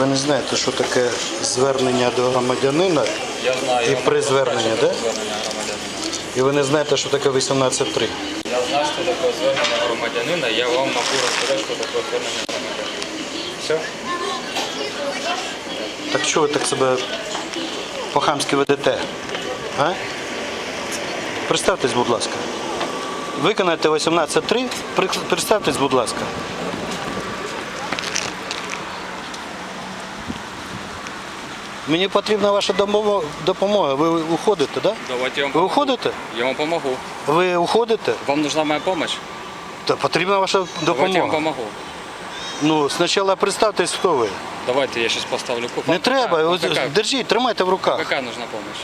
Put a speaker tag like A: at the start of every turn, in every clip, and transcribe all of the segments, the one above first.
A: Ви не знаєте, що таке звернення до громадянина,
B: Я знаю.
A: І при зверненні,
B: що таке звернення громадянина.
A: і ви не знаєте, що таке 18.3.
B: Я знаю, що таке звернення громадянина, я вам можу розказати, що таке звернення громадянина. Все?
A: Так чого ви так себе по-хамськи ведете? А? Представтесь, будь ласка. Виконайте 18.3, при- представтесь, будь ласка. Мені потрібна ваша допомога. Ви уходите, так? Да?
B: Давайте я вам
A: Ви
B: помогу.
A: уходите?
B: Я вам помогу.
A: Ви уходите?
B: Вам нужна моя помощь?
A: Та потрібна ваша
B: Давайте я вам
A: допомога.
B: помогу.
A: Ну, спочатку представтесь, хто ви.
B: Давайте я сейчас поставлю куб.
A: Не треба,
B: вам
A: ось
B: какая,
A: держіть, тримайте в руках.
B: какая нужна помощь?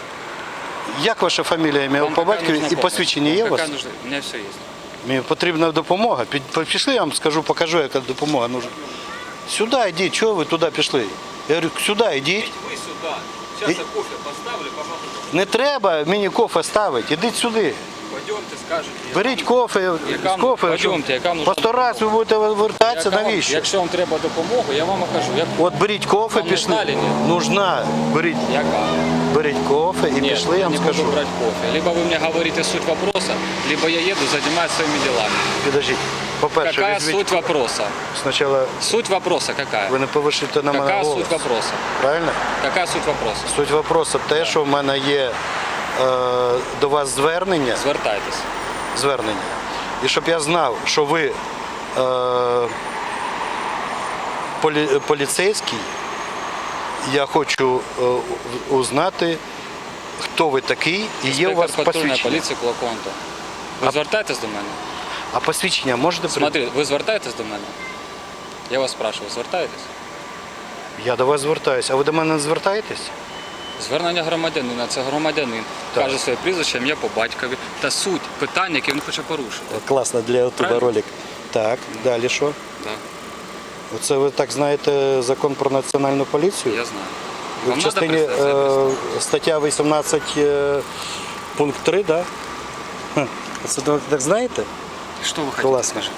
A: Як ваша фамілія, ім'я
B: Вам
A: по
B: какая
A: батькові
B: нужна
A: і
B: помощь?
A: посвідчення є у
B: Вам
A: вас?
B: какая нужна? У меня все есть.
A: Мені потрібна допомога. Під- Пішли, я вам скажу, покажу, яка допомога нужна. Сюди йдіть, чого ви туди пішли? Я говорю, сюди йдіть.
B: Сюда.
A: Сейчас
B: я кофе поставлю, помогу.
A: Не треба мені кофе ставити, ідіть сюди.
B: Пойдемте, скажете.
A: Беріть кофе,
B: Яка-
A: з кофе.
B: Пойдемте, яка нужна
A: По сто раз ви будете вертатися,
B: Яка вам-
A: навіщо?
B: Якщо вам треба допомогу, я вам окажу. Я...
A: От беріть кофе,
B: Вам
A: пішли.
B: нужна чи ні?
A: Нужна. Беріть,
B: Яка?
A: беріть кофе і
B: Нет,
A: пішли, я вам
B: не
A: скажу.
B: буду брать кофе. Либо вы мне говорите суть вопроса, либо я еду, занимаюсь своими делами.
A: Підождіть. По-перше,
B: Какая
A: візьміть
B: суть вопроса?
A: спочатку
B: Суть вопроса какая?
A: ви не повишите на мене
B: Какая
A: голос.
B: суть вопроса?
A: Правильно?
B: Какая суть вопроса?
A: Суть вопросу те, що в мене є е, до вас звернення,
B: Звертайтесь.
A: звернення. І щоб я знав, що ви е, полі, поліцейський, я хочу е, узнати, хто ви такий і є у вас
B: Інспектор патрульної
A: посвідчення.
B: поліції Кулаконто. Ви звертаєтесь до мене?
A: А посвідчення можете при-
B: Смотри, ви звертаєтесь до мене? Я вас спрашиваю, звертаєтесь?
A: Я до вас звертаюся. А ви до мене не звертаєтесь?
B: Звернення громадянина це громадянин.
A: Так.
B: Каже своє прізвище, ім'я по батькові та суть питання, яке він хоче порушити.
A: Класно для ютуба
B: Правильно?
A: ролик. Так, далі що?
B: Да,
A: Оце ви так знаєте закон про національну поліцію?
B: я знаю.
A: Ви
B: Вам
A: в частині
B: представитися?
A: е, стаття 18 е, пункт 3, да? Хм, Це ви так знаєте?
B: Що ви хотите?
A: класно.
B: скажіть?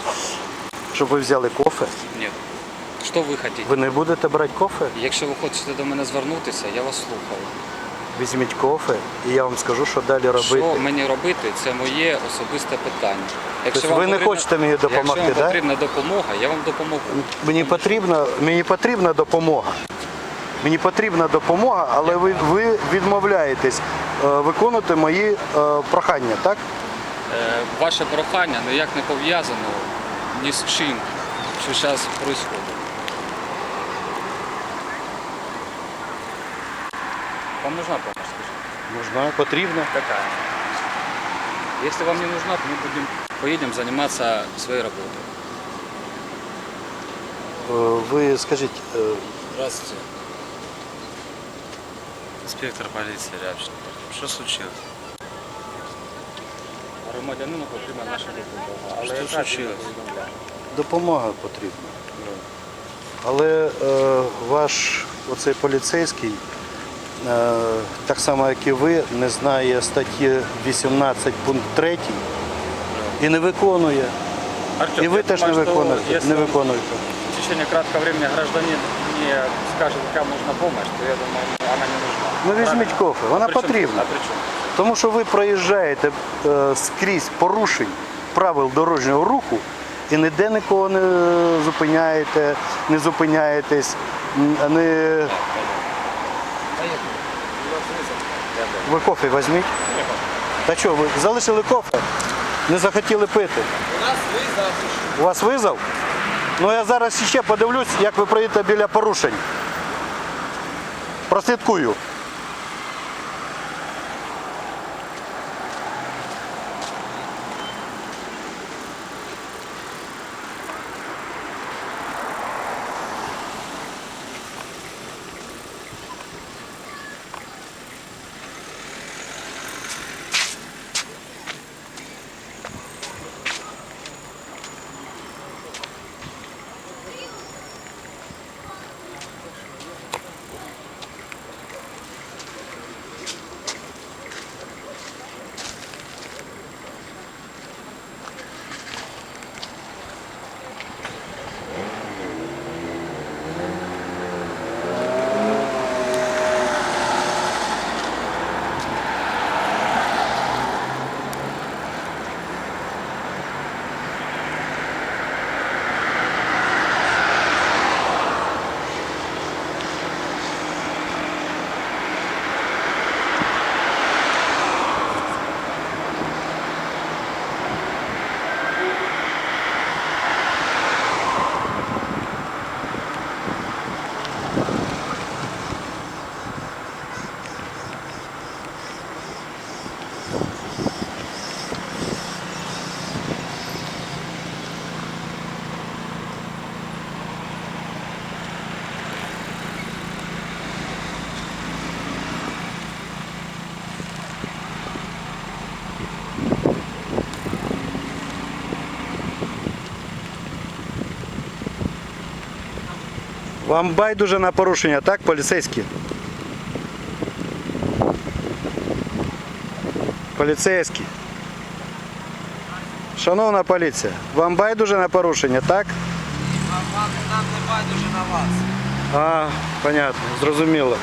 A: Щоб ви взяли кофе.
B: Ні. Що ви хочете?
A: Ви не будете брати кофе?
B: Якщо ви хочете до мене звернутися, я вас слухаю.
A: Візьміть кофе і я вам скажу, що далі робити.
B: Що мені робити, це моє особисте питання.
A: Тобто ви не хочете мені допомогти,
B: якщо
A: да?
B: вам потрібна допомога, я вам допоможу.
A: Мені потрібна, мені потрібна допомога. Мені потрібна допомога, але ви, ви відмовляєтесь е, виконувати мої е, прохання, так?
B: Е, Ваше прохання ніяк не пов'язано ні з чим, що зараз відбувається. Вам нужна помощь, скажите?
A: Нужна, потрібна.
B: Какая? Если вам не нужна, то мы будем, поедем заниматься своей работой.
A: Е, Ви скажіть, е,
B: Здравствуйте.
C: Инспектор полиции Рябченко. Что случилось?
B: Громадянину потрібна наша допомога. Але
C: Що
B: яка
C: случилось?
A: допомога потрібна. Але е, ваш оцей поліцейський, е, так само як і ви, не знає статті 18 пункт 3 і не виконує.
B: Артем,
A: І ви теж не
B: что
A: виконуєте.
B: Если
A: Не виконуєте.
B: в течение краткого времени гражданин не скажет, какая нужна помощь, то я думаю, она не нужна.
A: Ну візьміть кофе, вона
B: А при чому-
A: потрібна.
B: А при чому?
A: Тому що ви проїжджаєте е, скрізь порушень правил дорожнього руху і ніде нікого не зупиняєте, не зупиняєтесь, не... Ви кофе візьміть. Та що, ви залишили кофе? Не захотіли пити?
B: У нас визов.
A: У вас визов? Ну я зараз ще подивлюсь, як ви проїдете біля порушень. Прослідкую. Вам байдуже на порушення, так, поліцейські? Поліцейські. Шановна поліція, вам байдуже на порушення, так?
D: Нам, нам не байдуже на вас.
A: А, понятно, зрозуміло.